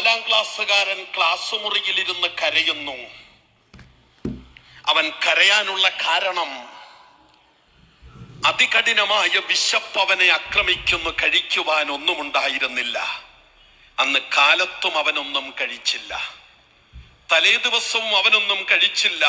നാലാം ക്ലാസ്സുകാരൻ ക്ലാസ് മുറിയിലിരുന്ന് കരയുന്നു. അവൻ കരയാനുള്ള കാരണം അതികഠിനമായ വിശപ്പ് അവനെ ആക്രമിക്കുന്നു കഴിക്കുവാൻ ഒന്നും ഉണ്ടായിരുന്നില്ല അന്ന് കാലത്തും അവനൊന്നും കഴിച്ചില്ല. തലേ ദിവസവും അവനൊന്നും കഴിച്ചില്ല.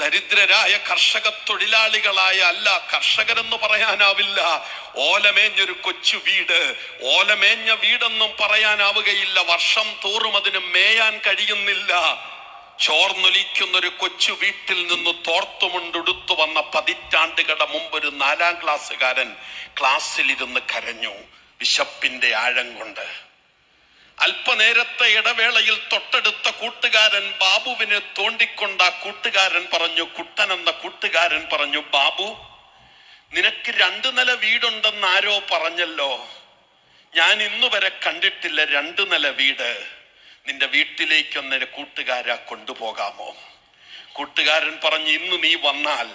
ദരിദ്രരായ കർഷക തൊഴിലാളികളായ അല്ല കർഷകരെന്ന് പറയാനാവില്ല. ഓലമേഞ്ഞൊരു കൊച്ചു വീട് ഓലമേഞ്ഞ വീടെന്നും പറയാനാവുകയില്ല. വർഷം തോറും അതിന് മേയാൻ കഴിയുന്നില്ല. ചോർന്നൊലിക്കുന്ന ഒരു കൊച്ചു വീട്ടിൽ നിന്ന് തോർത്തുമുണ്ടുടുത്തു വന്ന പതിറ്റാണ്ടുകളുടെ മുമ്പ് ഒരു നാലാം ക്ലാസ്സുകാരൻ ക്ലാസ്സിലിരുന്ന് കരഞ്ഞു വിശപ്പിന്റെ ആഴം കൊണ്ട്. അല്പനേരത്തെ ഇടവേളയിൽ തൊട്ടടുത്ത കൂട്ടുകാരൻ ബാബുവിനെ തോണ്ടിക്കൊണ്ട ആ കൂട്ടുകാരൻ പറഞ്ഞു കുട്ടൻ എന്ന കൂട്ടുകാരൻ പറഞ്ഞു ബാബു നിനക്ക് രണ്ടു നില വീടുണ്ടെന്ന് ആരോ പറഞ്ഞല്ലോ. ഞാൻ ഇന്നു വരെ കണ്ടിട്ടില്ല രണ്ടു നില വീട്. നിന്റെ വീട്ടിലേക്കൊന്നൊരു കൂട്ടുകാരാ കൊണ്ടുപോകാമോ? കൂട്ടുകാരൻ പറഞ്ഞു ഇന്ന് നീ വന്നാൽ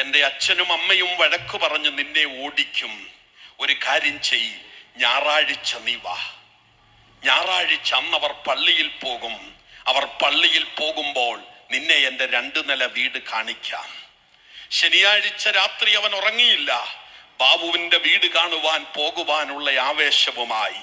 എന്റെ അച്ഛനും അമ്മയും വഴക്കു പറഞ്ഞു നിന്നെ ഓടിക്കും. ഒരു കാര്യം ചെയ് ഞായറാഴ്ച നീ വാ. ഞായറാഴ്ച അന്ന് അവർ പള്ളിയിൽ പോകും. അവർ പള്ളിയിൽ പോകുമ്പോൾ നിന്നെ എന്റെ രണ്ടു നില വീട് കാണിക്കാം. ശനിയാഴ്ച രാത്രി അവൻ ഉറങ്ങിയില്ല. ബാബുവിന്റെ വീട് കാണുവാൻ പോകുവാനുള്ള ആവേശവുമായി.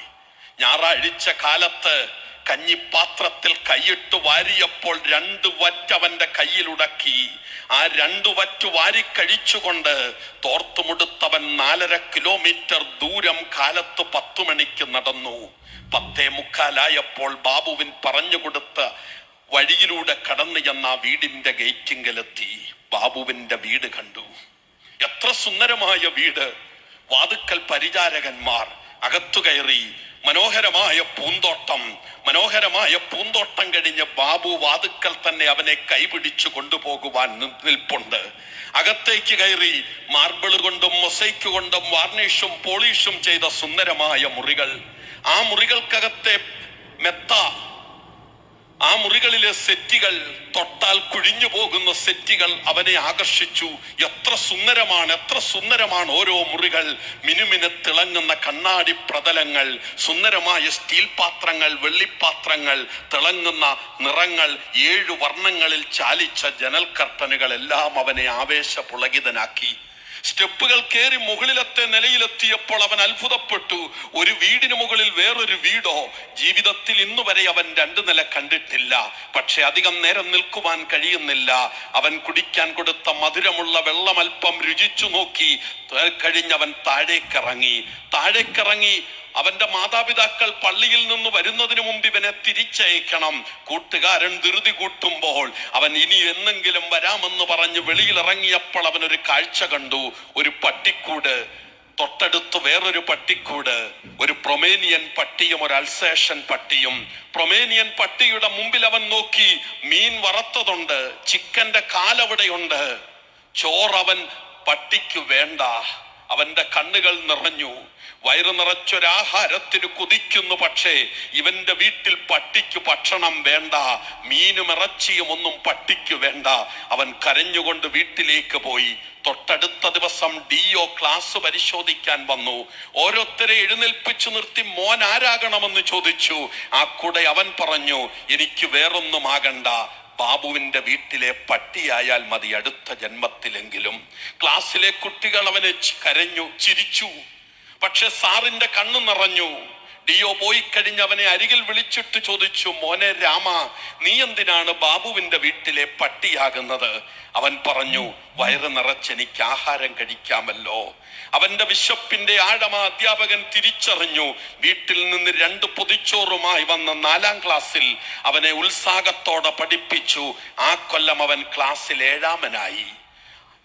ഞായറാഴ്ച കാലത്ത് കഞ്ഞിപ്പാത്രത്തിൽ കൈയിട്ട് വാരിയപ്പോൾ രണ്ട് വറ്റ് അവന്റെ കയ്യിലുടക്കി. ആ രണ്ടു വറ്റ് വാരി കഴിച്ചുകൊണ്ട് തോർത്തുമുടുത്തവൻ നാലര കിലോമീറ്റർ ദൂരം കാലത്ത് പത്തു മണിക്ക് നടന്നു. പത്തേ മുക്കാലായപ്പോൾ ബാബുവിൻ പറഞ്ഞു കൊടുത്ത വഴിയിലൂടെ കടന്നു ചെന്ന ആ വീടിന്റെ ഗേറ്റിങ്കലെത്തി. ബാബുവിന്റെ വീട് കണ്ടു. എത്ര സുന്ദരമായ വീട്. വാതുക്കൽ പരിചാരകന്മാർ അകത്തു കയറി മനോഹരമായ പൂന്തോട്ടം മനോഹരമായ പൂന്തോട്ടം കഴിഞ്ഞ് ബാബു വാതുക്കൽ തന്നെ അവനെ കൈപിടിച്ചു കൊണ്ടുപോകുവാൻ നിൽപ്പുണ്ട്. അകത്തേക്ക് കയറി മാർബിൾ കൊണ്ടും മൊസൈക്ക് കൊണ്ടും വാർണിഷും പോളിഷും ചെയ്ത സുന്ദരമായ മുറികൾ. ആ മുറികൾക്കകത്തെ മെത്ത ആ മുറികളിലെ സെറ്റുകൾ തൊട്ടാൽ കുഴിഞ്ഞു പോകുന്ന സെറ്റുകൾ അവനെ ആകർഷിച്ചു. എത്ര സുന്ദരമാണ് എത്ര സുന്ദരമാണ് ഓരോ മുറികൾ. മിനുമിനെ തിളങ്ങുന്ന കണ്ണാടി പ്രതലങ്ങൾ സുന്ദരമായ സ്റ്റീൽ പാത്രങ്ങൾ വെള്ളിപ്പാത്രങ്ങൾ തിളങ്ങുന്ന നിറങ്ങൾ ഏഴു വർണങ്ങളിൽ ചാലിച്ച ജനൽ കർട്ടനുകൾ എല്ലാം അവനെ ആവേശപുളകിതനാക്കി. സ്റ്റെപ്പുകൾ കയറി മുകളിലത്തെ നിലയിലെത്തിയപ്പോൾ അവൻ അത്ഭുതപ്പെട്ടു. ഒരു വീടിന് മുകളിൽ വേറൊരു വീടോ ജീവിതത്തിൽ ഇന്നു വരെ അവൻ രണ്ടു നില കണ്ടിട്ടില്ല. പക്ഷെ അധികം നേരം നിൽക്കുവാൻ കഴിയുന്നില്ല. അവൻ കുടിക്കാൻ കൊടുത്ത മധുരമുള്ള വെള്ളം അല്പം രുചിച്ചു നോക്കി. കഴിഞ്ഞവൻ താഴേക്കിറങ്ങി. താഴേക്കിറങ്ങി. അവന്റെ മാതാപിതാക്കൾ പള്ളിയിൽ നിന്ന് വരുന്നതിന് മുമ്പ് ഇവനെ തിരിച്ചയക്കണം. കൂട്ടുകാരൻ ധൃതി കൂട്ടുമ്പോൾ അവൻ ഇനി എന്നെങ്കിലും വരാമെന്ന് പറഞ്ഞ് വെളിയിൽ ഇറങ്ങിയപ്പോൾ അവൻ ഒരു കാഴ്ച കണ്ടു. ഒരു പട്ടിക്കൂട് തൊട്ടടുത്ത് വേറൊരു പട്ടിക്കൂട് ഒരു പ്രൊമേനിയൻ പട്ടിയും ഒരു അൽസേഷൻ പട്ടിയും. പ്രൊമേനിയൻ പട്ടിയുടെ മുമ്പിൽ അവൻ നോക്കി മീൻ വറുത്തതുണ്ട് ചിക്കന്റെ കാലവിടെയുണ്ട്. ചോറവൻ പട്ടിക്ക് വേണ്ട. അവന്റെ കണ്ണുകൾ നിറഞ്ഞു. വയറു നിറച്ചൊരാഹാരത്തിന് കുതിക്കുന്നു പക്ഷേ ഇവന്റെ വീട്ടിൽ പട്ടിക്ക് ഭക്ഷണം വേണ്ട മീനും ഇറച്ചിയും ഒന്നും പട്ടിക്ക് വേണ്ട. അവൻ കരഞ്ഞുകൊണ്ട് വീട്ടിലേക്ക് പോയി. തൊട്ടടുത്ത ദിവസം ഡിഒ ക്ലാസ് പരിശോധിക്കാൻ വന്നു. ഓരോരുത്തരെ എഴുന്നേൽപ്പിച്ചു നിർത്തി മോൻ ആരാകണമെന്ന് ചോദിച്ചു. ആ കൂടെ അവൻ പറഞ്ഞു എനിക്ക് വേറൊന്നും ആകണ്ട. ബാബുവിന്റെ വീട്ടിലെ പട്ടിയായാൽ മതി അടുത്ത ജന്മത്തിലെങ്കിലും. ക്ലാസ്സിലെ കുട്ടികൾ അവനെ കരഞ്ഞു ചിരിച്ചു. പക്ഷെ സാറിന്റെ കണ്ണു നിറഞ്ഞു. ഡിയോ പോയി കഴിഞ്ഞവനെ അരികിൽ വിളിച്ചിട്ട് ചോദിച്ചു മോനെ രാമ നീ എന്തിനാണ് ബാബുവിന്റെ വീട്ടിലെ പട്ടിയാകുന്നത്? അവൻ പറഞ്ഞു വയറ് നിറച്ചെനിക്ക് ആഹാരം കഴിക്കാമല്ലോ. അവന്റെ വിശപ്പിന്റെ ആഴമ അധ്യാപകൻ തിരിച്ചറിഞ്ഞു. വീട്ടിൽ നിന്ന് രണ്ട് പൊതിച്ചോറുമായി വന്ന നാലാം ക്ലാസ്സിൽ അവനെ ഉത്സാഹത്തോടെ പഠിപ്പിച്ചു. ആ കൊല്ലം അവൻ ക്ലാസ്സിൽ ഏഴാമനായി.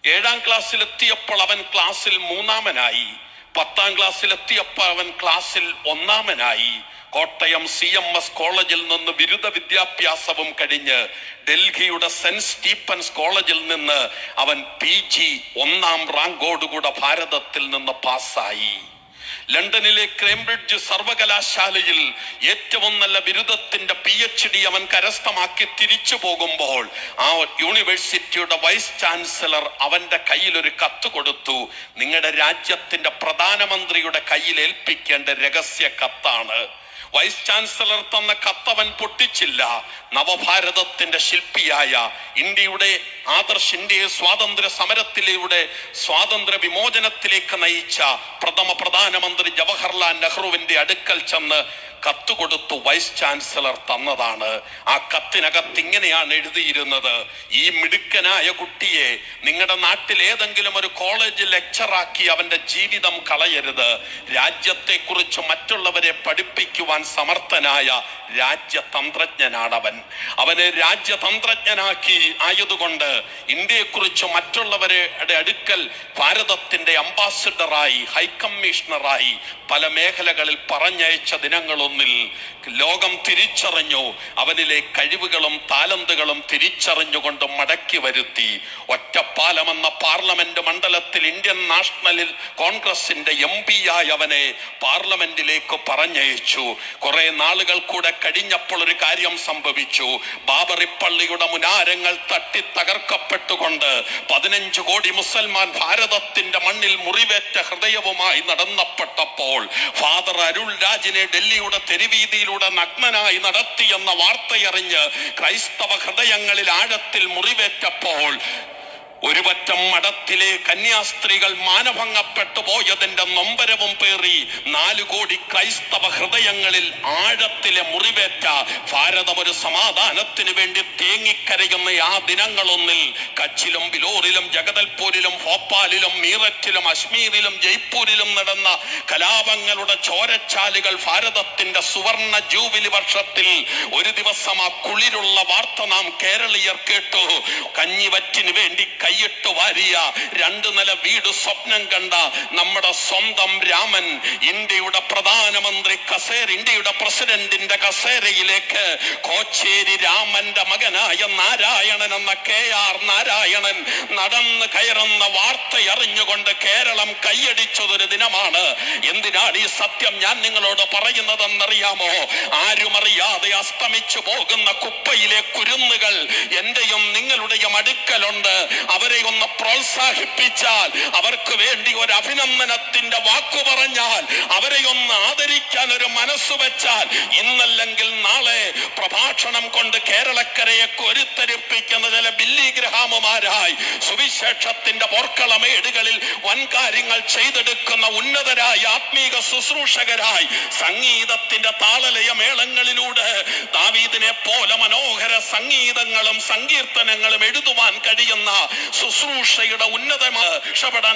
ഏഴാം ക്ലാസ്സിൽ എത്തിയപ്പോൾ അവൻ ക്ലാസ്സിൽ മൂന്നാമനായി. പത്താം ക്ലാസ്സിൽ എത്തിയപ്പോൾ അവൻ ക്ലാസ്സിൽ ഒന്നാമനായി. കോട്ടയം സി എം എസ് കോളേജിൽ നിന്ന് ബിരുദ വിദ്യാഭ്യാസവും കഴിഞ്ഞ് ഡൽഹിയുടെ സെന്റ് സ്റ്റീഫൻസ് കോളേജിൽ നിന്ന് അവൻ പി ജി ഒന്നാം റാങ്കോടുകൂടെ ഭാരതത്തിൽ നിന്ന് പാസ്സായി. ലണ്ടനിലെ ക്രേംബ്രിഡ്ജ് സർവകലാശാലയിൽ ഏറ്റവും നല്ല ബിരുദത്തിന്റെ പി എച്ച് ഡി അവൻ കരസ്ഥമാക്കി തിരിച്ചു പോകുമ്പോൾ ആ യൂണിവേഴ്സിറ്റിയുടെ വൈസ് ചാൻസലർ അവന്റെ കയ്യിൽ ഒരു കത്ത് കൊടുത്തു. നിങ്ങളുടെ രാജ്യത്തിന്റെ പ്രധാനമന്ത്രിയുടെ കയ്യിൽ ഏൽപ്പിക്കേണ്ട രഹസ്യ കത്താണ്. വൈസ് ചാൻസലർ തന്ന കത്തവൻ പൊട്ടിച്ചില്ല. നവഭാരതത്തിന്റെ ശില്പിയായ ഇന്ത്യയുടെ ആദർശ ഇന്ത്യയെ സ്വാതന്ത്ര്യ സമരത്തിലൂടെ സ്വാതന്ത്ര്യ വിമോചനത്തിലേക്ക് നയിച്ച പ്രഥമ പ്രധാനമന്ത്രി ജവഹർലാൽ നെഹ്റുവിന്റെ അടുക്കൽ ചെന്ന് കത്ത് കൊടുത്തു വൈസ് ചാൻസലർ തന്നതാണ്. ആ കത്തിനകത്ത് ഇങ്ങനെയാണ് എഴുതിയിരുന്നത്. ഈ മിടുക്കനായ കുട്ടിയെ നിങ്ങളുടെ നാട്ടിൽ ഏതെങ്കിലും ഒരു കോളേജ് ലെക്ചറാക്കി അവന്റെ ജീവിതം കളയരുത്. രാജ്യത്തെക്കുറിച്ച് മറ്റുള്ളവരെ പഠിപ്പിക്കുവാൻ സമർത്ഥനായ രാജ്യതന്ത്രജ്ഞനാണ് അവൻ അവനെ രാജ്യതന്ത്രജ്ഞനാക്കി ആയതുകൊണ്ട് ഇന്ത്യയെക്കുറിച്ച് മറ്റുള്ളവരുടെ അടുക്കൽ ഭാരതത്തിന്റെ അംബാസിഡറായി ഹൈക്കമ്മീഷണറായി പല മേഖലകളിൽ പറഞ്ഞയച്ച ദിനങ്ങളൊന്നിൽ ലോകം തിരിച്ചറിഞ്ഞു അവനിലെ കഴിവുകളും താലന്തുകളും തിരിച്ചറിഞ്ഞുകൊണ്ട് മടക്കി വരുത്തി. ഒറ്റപ്പാലം എന്ന പാർലമെന്റ് മണ്ഡലത്തിൽ ഇന്ത്യൻ നാഷണലിൽ കോൺഗ്രസിന്റെ എം പി ആയി അവനെ പാർലമെന്റിലേക്ക് പറഞ്ഞയച്ചു. കുറെ നാളുകൾ കൂടെ കഴിഞ്ഞപ്പോൾ ഒരു കാര്യം സംഭവിച്ചു. ബാബറിപ്പള്ളിയുടെ മുനാരങ്ങൾ തട്ടി തകർക്കപ്പെട്ടുകൊണ്ട് പതിനഞ്ച് കോടി മുസൽമാൻ ഭാരതത്തിന്റെ മണ്ണിൽ മുറിവേറ്റ ഹൃദയവുമായി നടന്നപ്പെട്ടപ്പോൾ ഫാദർ അരുൾ രാജിനെ ഡൽഹിയുടെ തെരുവീതിയിലൂടെ നഗ്നനായി നടത്തിയെന്ന വാർത്തയറിഞ്ഞ് ക്രൈസ്തവ ഹൃദയങ്ങളിൽ ആഴത്തിൽ മുറിവേറ്റപ്പോൾ ഒരു പറ്റം മഠത്തിലെ കന്യാസ്ത്രീകൾ മാനഭംഗപ്പെട്ടു പോയതിന്റെ നൊമ്പരവും പേറി നാലു കോടി ക്രൈസ്തവ ഹൃദയങ്ങളിൽ ആഴത്തിലെ മുറിവേറ്റ ഭാരതം ഒരു സമാധാനത്തിന് വേണ്ടി തേങ്ങിക്കരയുന്ന ആ ദിനങ്ങളൊന്നിൽ കച്ചിലും ബിലോറിലും ജഗദൽപൂരിലും ഭോപ്പാലിലും മീററ്റിലും അശ്മീരിലും ജയ്പൂരിലും നടന്ന കലാപങ്ങളുടെ ചോരച്ചാലുകൾ ഭാരതത്തിന്റെ സുവർണ ജൂബിലി വർഷത്തിൽ ഒരു ദിവസം ആ കുളിരുള്ള വാർത്ത നാം കേരളീയർ കേട്ടു. കഞ്ഞിവറ്റിന് വേണ്ടി കൈയിട്ട് വാരിയ രണ്ട് നില വീട് സ്വപ്നം കണ്ട നമ്മുടെ സ്വന്തം രാമൻ ഇന്ത്യയുടെ പ്രധാനമന്ത്രി കസേര ഇന്ത്യയുടെ പ്രസിഡന്റിന്റെ കസേരയിലേക്ക് കോച്ചേരി രാമന്റെ മകനായ നാരായണൻ എന്ന കെ ആർ നാരായണൻ നടന്ന് കയറുന്ന വാർത്തയറിഞ്ഞുകൊണ്ട് കേരളം കൈയടിച്ചതൊരു ദിനമാണ്. എന്തിനാണ് ഈ സത്യം ഞാൻ നിങ്ങളോട് പറയുന്നതെന്നറിയാമോ? ആരും അറിയാതെ അസ്തമിച്ചു പോകുന്ന കുപ്പയിലെ കുരുന്നുകൾ എന്റെയും നിങ്ങളുടെയും അടുക്കലുണ്ട്. അവരെ ഒന്ന് പ്രോത്സാഹിപ്പിച്ചാൽ അവർക്ക് വേണ്ടി ഒരു അഭിനന്ദനത്തിന്റെ വാക്കു പറഞ്ഞാൽ അവരെ ഒന്ന് ആദരിക്കാൻ ഒരു മനസ്സ് വെച്ചാൽ ഇന്നല്ലെങ്കിൽ നാളെ പ്രഭാഷണം കൊണ്ട് കേരളക്കരയെ കൊരുത്തരിപ്പിക്കുന്ന ചില ബില്ലി ഗ്രഹാമുമാരായി സുവിശേഷത്തിന്റെ പോർക്കളമേടുകളിൽ വൻകാര്യങ്ങൾ ചെയ്തെടുക്കുന്ന ഉന്നതരായ ആത്മീക ശുശ്രൂഷകരായി സംഗീതത്തിന്റെ താളലയ മേളങ്ങളിലൂടെ ദാവീദിനെ പോലെ മനോഹര സംഗീതങ്ങളും സങ്കീർത്തനങ്ങളും എഴുതുവാൻ കഴിയുന്ന ശുശ്രൂഷയുടെ ഉന്നതമാണ് രക്ഷപ്പെടാൻ